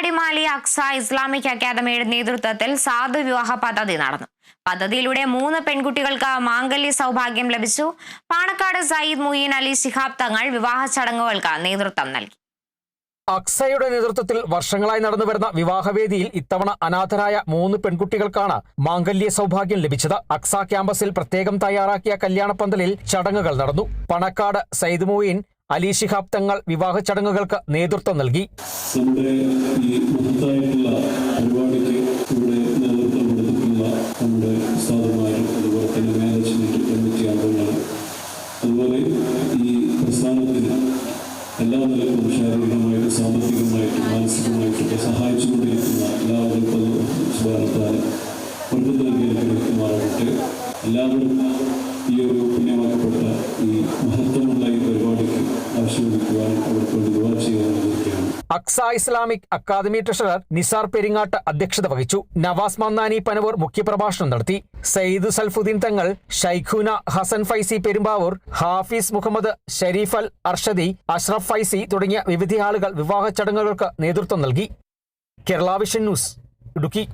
അടിമാലി അക്സ Islamic അക്കാദമിയുടെ നേതൃത്വത്തിൽ സാധു വിവാഹ പദ്ധതി നടന്നു. പദ്ധതിയിലൂടെ മൂന്ന് പെൺകുട്ടികൾക്ക് മാംഗല്യ സൗഭാഗ്യം ലഭിച്ചു. പാണക്കാട് സയ്യിദ് മുയിൻ അലി ശിഹാബ് തങ്ങൾ വിവാഹ ചടങ്ങുകൾക്ക് നേതൃത്വം നൽകി. അക്സയുടെ നേതൃത്വത്തിൽ വർഷങ്ങളായി നടന്നു നടന്നുവരുന്ന വിവാഹവേദിയിൽ ഇത്തവണ അനാഥരായ മൂന്ന് പെൺകുട്ടികൾക്കാണ് മാംഗല്യ സൗഭാഗ്യം ലഭിച്ചത്. അക്സ ക്യാമ്പസിൽ പ്രത്യേകം തയ്യാറാക്കിയ കല്യാണപ്പന്തലിൽ ചടങ്ങുകൾ നടന്നു. പണക്കാട് സയ്യിദ് മൊയ്ൻ അലി ശിഹാബ് തങ്ങൾ വിവാഹ ചടങ്ങുകൾക്ക് നേതൃത്വം നൽകി. എല്ലാവർക്കും എല്ലാവരും ഈ ഒരു പുണ്യമാക്കപ്പെട്ട ഈ ചെയ്യാൻ Aqsa Islamic academy treasurer Nisar Peringat അധ്യക്ഷത വഹിച്ചു. നവാസ് മന്നാനി പനവൂർ മുഖ്യപ്രഭാഷണം നടത്തി. സയ്യിദ് സൽഫുദ്ദീൻ തങ്ങൾ ഷൈഖുന ഹസൻ ഫൈസി പെരുമ്പാവൂർ ഹാഫിസ് മുഹമ്മദ് ഷരീഫ് അൽ അർഷദി അഷ്റഫ് ഫൈസി തുടങ്ങിയ വിവിധ ആളുകൾ വിവാഹ ചടങ്ങുകൾക്ക് നേതൃത്വം നൽകി. Kerala vision news Idukki.